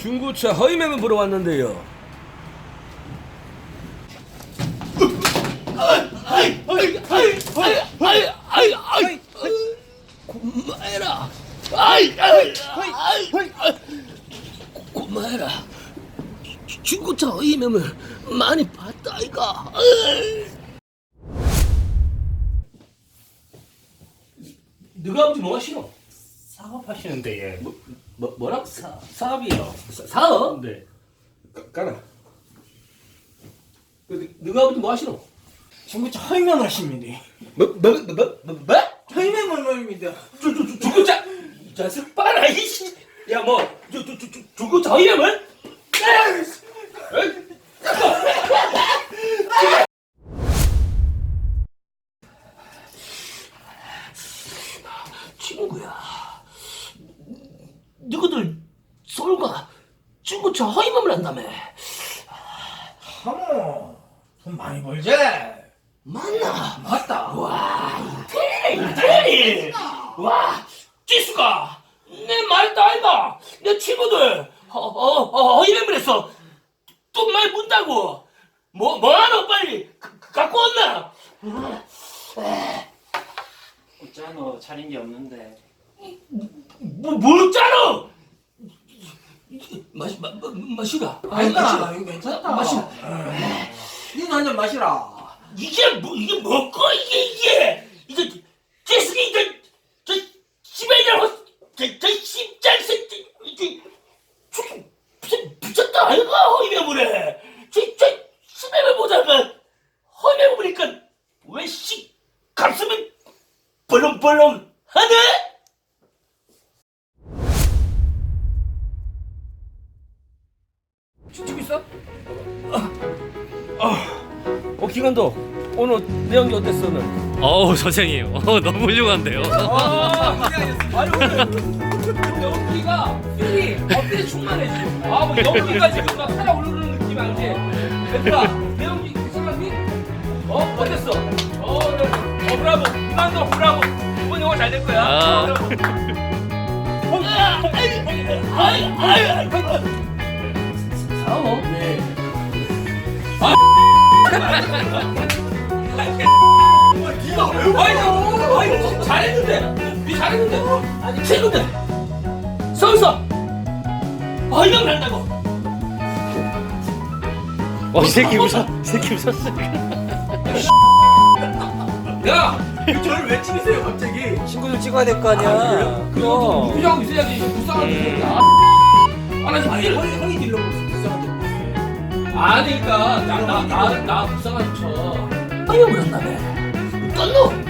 중고차 허위매물 보러 왔는데요. 아이, 아이, 아이, 아이, 아이, 아이, 고마해라. 아이, 아이, 아이, 고마해라. 중고차 어이매물 많이 봤다 아이가. 너가 아버지 뭐 하시노? 사업하시는데 예. 뭐, 뭐 뭐라? 사, 사업이요. 사, 사업? 네. 까라. 그, 너가 아버지 뭐 하시노? 중고차 허위면 하십니다. 뭐, 뭐, 뭐, 뭐, 뭐, 뭐? 허위면 말입니다. 주, 주, 주, 중고차! 이 자식 봐라, 이씨! 야, 뭐, 주, 주, 주, 주, 중고차 허위매물? 에이! 친구야. 너희들 서울과 중고차 허위매물 한다며. 하모, 돈 많이 벌지? 맞나? 맞다. 와, 이태리, 이태리! 와, 지수가! 내 말도 아니다! 내 친구들! 어, 어, 어, 허위매물했어! 돈 많이 문다고! 뭐, 뭐하노, 빨리! 가- 갖고 온나! 있잖아 차린 게 없는데 뭐, 뭐 짜노! 마시, 마, 마, 마시라. 아니다, 이거 괜찮다. 마시라. 니는 한잔 마시라. 이게 뭐 이게 뭐고 이게 이게 이게 제스기 이제 저 시베리아 저저 새끼 이게 저 무슨 미쳤다 아이가 허위매물에 저저 시베리아 보다가 허위매물 보니까 왜씨 가슴이 벌렁벌렁 하네? 춤추고 있어? 아, 어, 기관도 오늘 내용이 어땠어, 는 어우 선생님 어, 너무 훌륭한데요 아, 아니 오늘 연기가 필이 어필에 충만해 지금. 아, 뭐 연기가 지금 막 살아오르는 느낌 알지? 얘들아, 내 연기 괜찮았니? 어, 어땠어? 어, 네. 어, 브라보. 이만도 브라보. 이번 영화 잘 될 거야. 아. 어, 브라보. 어, 아이 아이 아이 아이 사오 아니, 아니, 잘했는데. 니 잘했는데. 아니 친구들 서울서 허위명 난다고 어, 이 새끼 웃어 이 새끼 웃었어 야, 저를 왜 찍으세요, 갑자기? 친구들 찍어야 될 거 아니야. 그거 누구냐고 있어야지. 불쌍한 음. 놈이야. 아, 나 아니, 지금 딜러 불쌍한데. 아니까 나나나나 불쌍한 척. 허위명을 한다며 어떤 놈